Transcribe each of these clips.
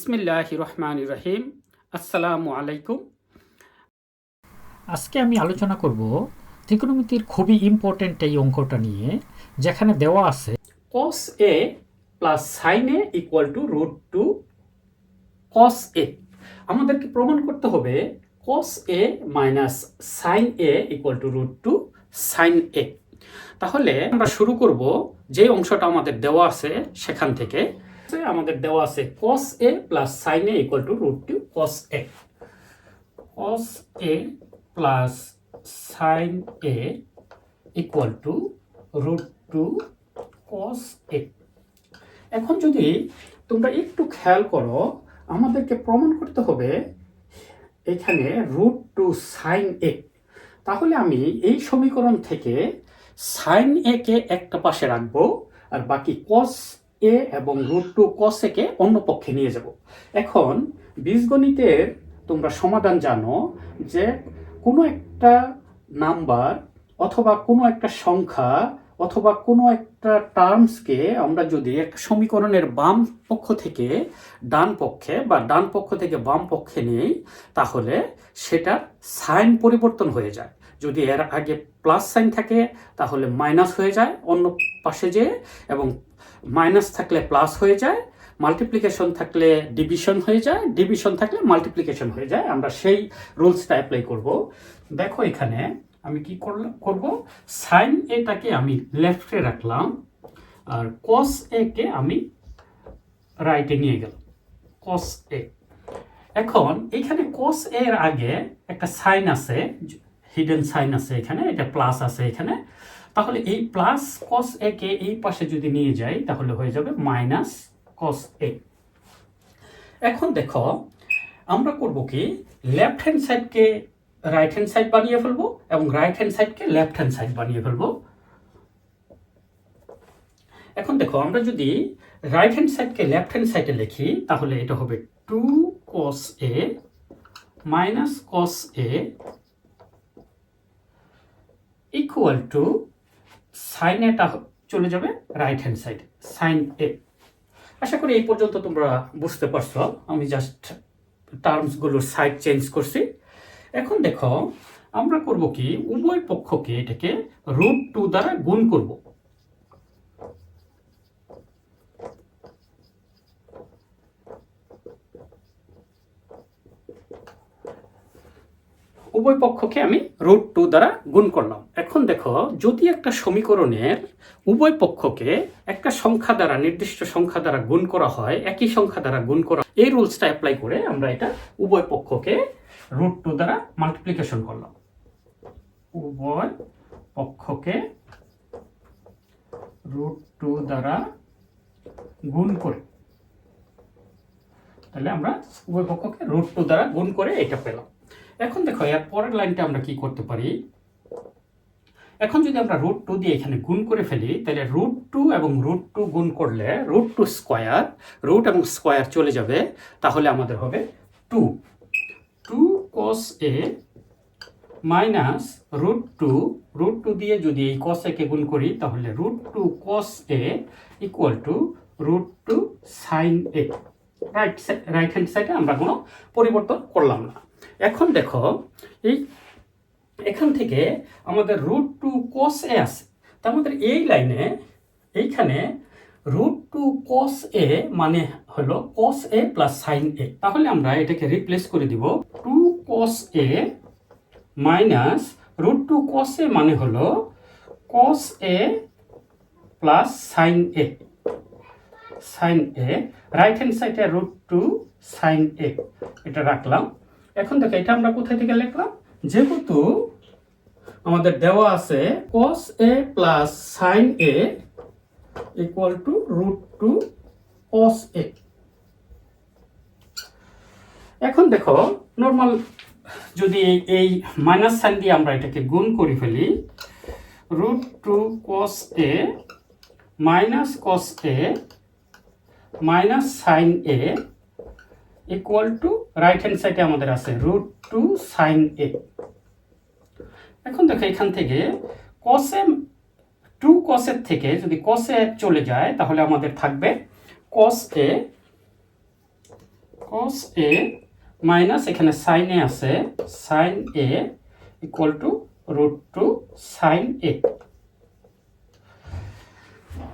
বিসমিল্লাহ রহমান রহিম আসসালামু আলাইকুম আজকে আমি আলোচনা করব ত্রিকোণমিতির খুবই ইম্পর্ট্যান্ট এই অঙ্কটা নিয়ে যেখানে দেওয়া আছে cos A plus sine A equal to root two cos A আমাদেরকে প্রমাণ করতে হবে cos A minus sine A equal to root two sine A তাহলে আমরা শুরু করব যে অংশটা আমাদের দেওয়া আছে সেখান থেকে। আমাদের দেওয়া আছে cos A plus sine A equal to root two cos A cos A plus sine A equal to root two cos A এখন যদি তোমরা একটু খেয়াল করো, আমাদেরকে প্রমাণ করতে হবে এখানে রুট টু সাইন এ তাহলে আমি এই সমীকরণ থেকে সাইন এ কে একটা পাশে রাখব, আর বাকি কস এ এবং রুট টু কস এ অন্য পক্ষে নিয়ে যাব। এখন বীজগণিতের তোমরা সমাধান জানো যে কোনো একটা নাম্বার অথবা কোনো একটা সংখ্যা অথবা কোনো একটা টার্মসকে আমরা যদি এক সমীকরণের বাম পক্ষ থেকে ডান পক্ষে বা ডান পক্ষ থেকে বাম পক্ষে নেই, তাহলে সেটা সাইন পরিবর্তন হয়ে যায়। যদি এর আগে প্লাস সাইন থাকে, তাহলে মাইনাস হয়ে যায় অন্য পাশে যেয়ে এবং মাইনাস থাকলে প্লাস হয়ে যায়, মাল্টিপ্লিকেশন থাকলে ডিভিশন হয়ে যায়, ডিভিশন থাকলে মাল্টিপ্লিকেশন হয়ে যায়। আমরা সেই রুলসটা অ্যাপ্লাই করব। দেখো এখানে আমি কি করলাম করব? সাইন এটাকে আমি লেফটে রাখলাম, আর কস এ কে আমি রাইটে নিয়ে গেলাম। কস এ এখন এখানে কস এর আগে একটা সাইন আছে হিডেন সাইন আছে এখানে, এটা প্লাস আছে এখানে। তাহলে এই প্লাস কস এ কে এই পাশে যদি নিয়ে যাই, তাহলে হয়ে যাবে মাইনাস কস এ এখন দেখো, আমরা করব কি লেফট হ্যান্ড সাইডকে রাইট হ্যান্ড সাইড বানিয়ে ফেলব এবং রাইট হ্যান্ড সাইডকে লেফট হ্যান্ড সাইড বানিয়ে ফেলব। এখন দেখো, আমরা যদি রাইট হ্যান্ড সাইডকে লেফট হ্যান্ড সাইডে লিখি, তাহলে এটা হবে two cos A minus cos A equal to sine এটা চলে যাবে right hand side sine A. আশা করি এই পর্যন্ত তোমরা বুঝতে পারছ। আমি জাস্ট টার্মসগুলোর সাইড চেঞ্জ করছি। এখন দেখো, আমরা করব কি, উভয় পক্ষকে এটাকে রুট টু দ্বারা গুণ করব। উভয় পক্ষকে আমি রুট টু দ্বারা গুণ করলাম। এখন দেখো, যদি একটা সমীকরণের উভয় পক্ষকে একটা সংখ্যা দ্বারা, নির্দিষ্ট সংখ্যা দ্বারা গুণ করা হয়, একই সংখ্যা দ্বারা গুণ করা, এই রুলসটা অ্যাপ্লাই করে আমরা এটা উভয় পক্ষকে রুট টু দ্বারা মাল্টিপ্লিকেশন করলাম। উভয় পক্ষকে রুট টু দ্বারা গুণ করে। তাহলে আমরা উভয় পক্ষকে রুট টু দ্বারা গুণ করে এটা পেলাম। এখন দেখো, এর পরের লাইনটা আমরা কি করতে পারি? এখন যদি আমরা রুট টু দিয়ে এখানে গুণ করে ফেলি, তাহলে রুট টু এবং রুট টু গুণ করলে রুট টু স্কোয়ার রুট এবং স্কোয়ার চলে যাবে, তাহলে আমাদের হবে two two cos A minus root two root two দিয়ে যদি এই কস একে গুণ করি, তাহলে root two cos A equal to root two sine A right right hand সাইডে আমরা কোনো পরিবর্তন করলাম না। এখন দেখো, এই এখান থেকে আমাদের রুট টু কস এ আছে। তা আমাদের এই লাইনে এইখানে রুট টু কস এ মানে হলো cos A plus sine A তাহলে আমরা এটাকে রিপ্লেস করে দিব two cos A minus root two cos A মানে হলো cos A plus sine A sine A right hand সাইডে রুট টু সাইন এ এটা রাখলাম। এখন দেখো, এটা আমরা কোথায় থেকে লিখলাম? যেহেতু আমাদের দেওয়া আছে cos A plus sine A equal to root two cos A এখন দেখো নর্মাল যদি এই মাইনাস সাইন দিয়ে আমরা এটাকে গুণ করে ফেলি root two cos A minus cos A minus sine A equal to right hand সাইডে আমাদের আছে রুট টু সাইন এ এখন দেখো এখান থেকে কসে টু কসের থেকে যদি কসে চলে যায়, তাহলে আমাদের থাকবে কস এ কস এ মাইনাস এখানে সাইন এ আছে sine A equal to root two sine A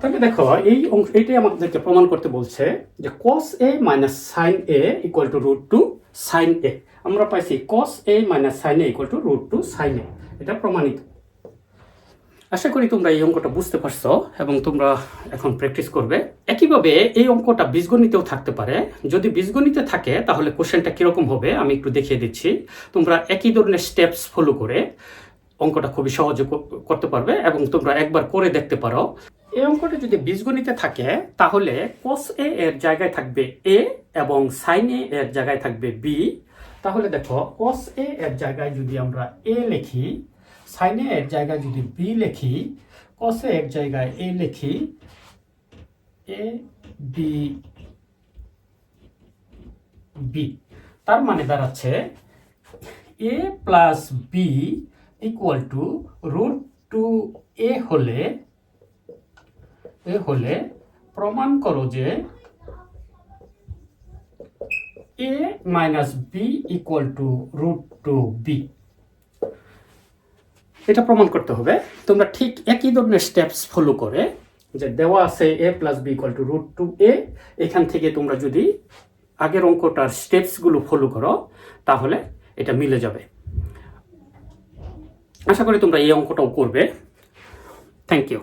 তাহলে দেখো, এই অংশ এটাই আমাদেরকে প্রমাণ করতে বলছে যে cos A minus sine A equal to root two sine A আমরা পাইছি cos A minus sine A equal to root two sine A এটা প্রমাণিত। আশা করি তোমরা এই অঙ্কটা বুঝতে পারছ এবং তোমরা এখন প্র্যাকটিস করবে। একইভাবে এই অঙ্কটা বীজগণিতেও থাকতে পারে। যদি বীজগণিতে থাকে, তাহলে কোশ্চেনটা কীরকম হবে আমি একটু দেখিয়ে দিচ্ছি। তোমরা একই ধরনের স্টেপস ফলো করে অঙ্কটা খুবই সহজে করতে পারবে এবং তোমরা একবার করে দেখতে পারো। এই অঙ্কটা যদি বীজগণিতে থাকে, তাহলে cos এ এর জায়গায় থাকবে এ এবং sin a এর জায়গায় থাকবে বি তাহলে দেখো, cos এ এর জায়গায় যদি আমরা এ লিখি, sin a এর জায়গায় যদি বি লিখি, cos এ এর জায়গায় এ লিখি এ বি বি তার মানে দাঁড়াচ্ছে A plus B equal to root two A হলে এ হলে প্রমাণ করো যে A minus B equal to root two B. এটা প্রমাণ করতে হবে। তোমরা ঠিক একই ধরনের স্টেপস ফলো করে যে দেওয়া আছে A plus B equal to root two A, এখান থেকে তোমরা যদি আগের অঙ্কটার স্টেপসগুলো ফলো করো, তাহলে এটা মিলে যাবে। আশা করি তোমরা এই অঙ্কটাও করবে। Thank you